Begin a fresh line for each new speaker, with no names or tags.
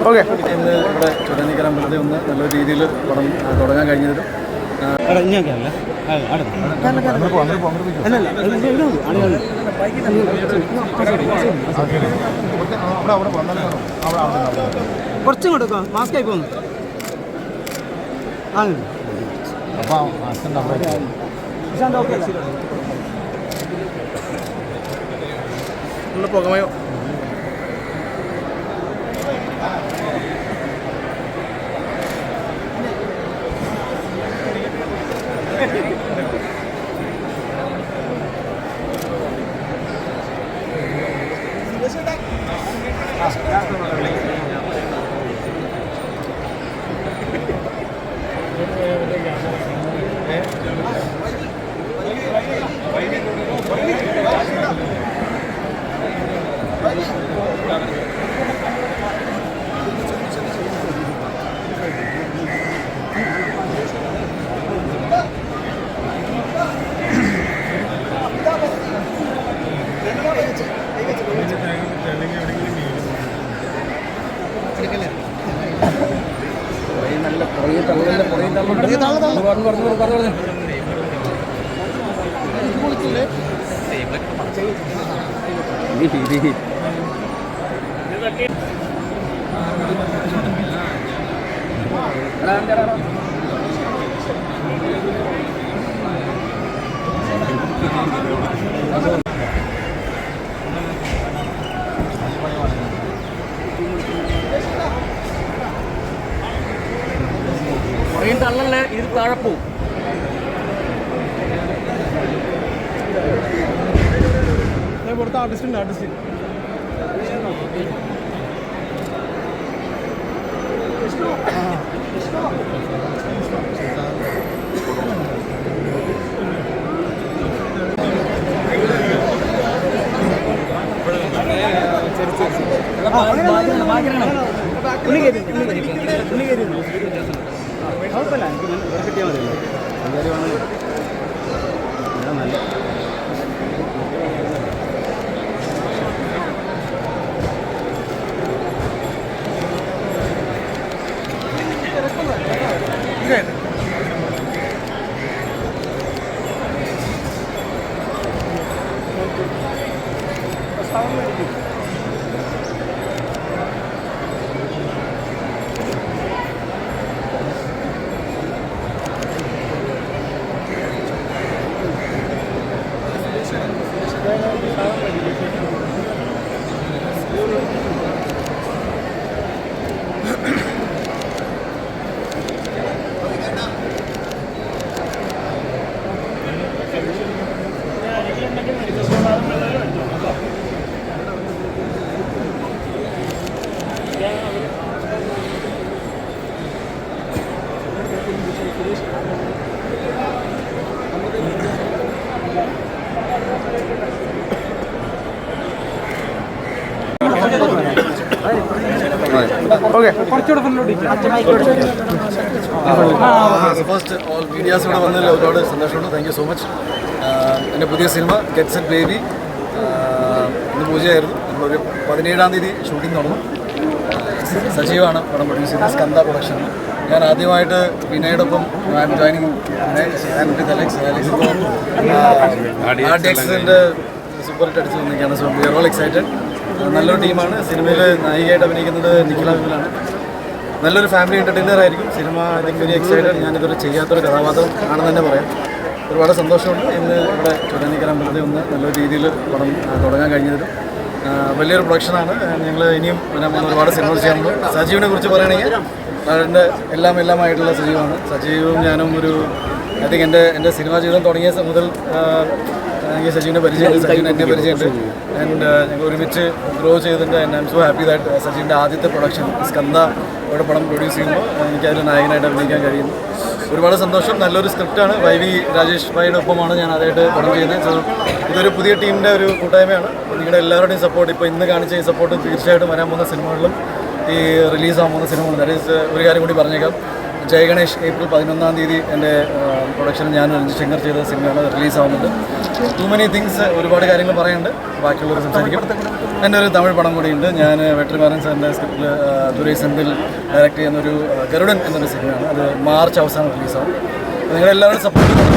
Okay.
ഇന്ന് ഇവിടെ ചുരനിക്കര അമ്പലത്തിൽ ഒന്ന് നല്ല രീതിയിൽ പടം തുടങ്ങാൻ കഴിഞ്ഞതിലും
കുറച്ചും കൊടുക്കുക മാസ്ക് ആയി പോകുന്നു ആ Gracias. ഇഷാന്ത് ഓക്കെ
ഒന്ന് പുകമയോ
പുറകിൽ തള്ളല്ലേ ഇത് താഴെ കൊടുത്ത
പുറത്ത് ആർട്ടിസ്റ്റ് ഉണ്ട് ആർട്ടിസ്റ്റ്
ഉണ്ണി കയറി ഇവിടെ കിട്ടിയാൽ മതിയല്ലോ കയറി കുഴപ്പമില്ല എനിക്ക് നല്ല Thank മതി
ഫസ്റ്റ് ഓൾ മീഡിയാസ് ഇവിടെ വന്നതിൽ ഒരുപാട് സന്തോഷമുണ്ട്. താങ്ക് യു സോ മച്ച് എന്റെ പുതിയ സിനിമ ഗെറ്റ്സ് എറ്റ് ബേബി ഇന്ന് പൂജയായിരുന്നു. നമ്മളൊരു പതിനേഴാം തീയതി ഷൂട്ടിംഗ് തുടങ്ങും. സജീവാണ് പടം പ്രൊഡ്യൂസ് സ്കന്ദ പ്രൊഡക്ഷൻ ഞാൻ ആദ്യമായിട്ട് വിനയോടൊപ്പം ഞാൻ am joining with Alex Alex ഇപ്പോൾ ആർ ഡി എക്സിന്റെ സൂപ്പർ ഹിറ്റ് അടിച്ചു വന്നിരിക്കുകയാണ്. So we are all excited നല്ലൊരു ടീമാണ്. സിനിമയിൽ നായികയായിട്ട് അഭിനയിക്കുന്നത് നിഖില വിമലാണ് നല്ലൊരു ഫാമിലി എന്റർടൈനർ ആയിരിക്കും. സിനിമ ഐ തിങ്ക് വെരി എക്സൈറ്റഡ് ഞാനിതൊരു ചെയ്യാത്തൊരു കഥാപാത്രം ആണെന്ന് തന്നെ പറയാം. ഒരുപാട് സന്തോഷമുണ്ട്. ഇന്ന് ഇവിടെ ചുടനിക്കര അമ്പലത്തിൽ ഒന്ന് നല്ലൊരു രീതിയിൽ പടം തുടങ്ങാൻ കഴിഞ്ഞതിലും. വലിയൊരു പ്രൊഡക്ഷനാണ്. ഞങ്ങൾ ഇനിയും നമ്മൾ ഒരുപാട് സിനിമകൾ ചെയ്യാറുണ്ട് സജീവിനെ കുറിച്ച് പറയുകയാണെങ്കിൽ അതിന്റെ എല്ലാം എല്ലാമായിട്ടുള്ള സജീവാണ്. സജീവും ഞാനും ഒരു ഐ തിങ്ക് എന്റെ എന്റെ സിനിമാ ജീവിതം തുടങ്ങിയ മുതൽ എനിക്ക് സജീവിനെ പരിചയമുണ്ട് സജീവിനെ എന്നെ പരിചയമുണ്ട് ആൻഡ് ഞങ്ങൾ ഒരുമിച്ച് ഗ്രോ ചെയ്തിട്ടുണ്ട്. And I am so happy that സജീവിന്റെ ആദ്യത്തെ പ്രൊഡക്ഷൻ സ്കന്ദ ഇവിടെ പടം പ്രൊഡ്യൂസ് ചെയ്യുമ്പോൾ എനിക്ക് അതിൽ നായകനായിട്ട് അഭിനയിക്കാൻ കഴിയുന്നു. ഒരുപാട് സന്തോഷം. നല്ലൊരു സ്ക്രിപ്റ്റാണ് വൈ വി രാജേഷ് ഭായിയുടെ ഒപ്പമാണ് ഞാൻ അതായിട്ട് പടം ചെയ്യുന്നത്. സോ ഇതൊരു പുതിയ ടീമിന്റെ ഒരു കൂട്ടായ്മയാണ്. നിങ്ങളുടെ എല്ലാവരുടെയും സപ്പോർട്ട് ഇപ്പോൾ ഇന്ന് കാണിച്ച ഈ സപ്പോർട്ട് തീർച്ചയായിട്ടും വരാൻ പോകുന്ന സിനിമകളിലും ഈ റിലീസ് ആകാൻ പോകുന്ന സിനിമകളും ദാറ്റ് ഈസ് ഒരു കാര്യം കൂടി പറഞ്ഞേക്കാം. ജയഗണേഷ് ഏപ്രിൽ പതിനൊന്നാം തീയതി എന്റെ പ്രൊഡക്ഷൻ ഞാൻ രഞ്ജിത് ശങ്കർ ചെയ്ത സിനിമയാണ് റിലീസ് ആവുന്നുണ്ട് ടു മെനി തിങ്സ് ഒരുപാട് കാര്യങ്ങൾ പറയുന്നുണ്ട് ബാക്കിയുള്ളവർ സംസാരിക്കും. എന്റെ ഒരു തമിഴ് പടം കൂടിയുണ്ട് ഞാൻ വെട്രിമാരൻ സാറിന്റെ സ്ക്രിപ്റ്റിൽ ദുരൈ സെന്തിൽ ഡയറക്റ്റ് ചെയ്യുന്ന ഒരു ഗരുഡൻ എന്നൊരു സിനിമയാണ്. അത് മാർച്ച് അവസാനം റിലീസാവും. നിങ്ങളെല്ലാവരും സപ്പോർട്ട്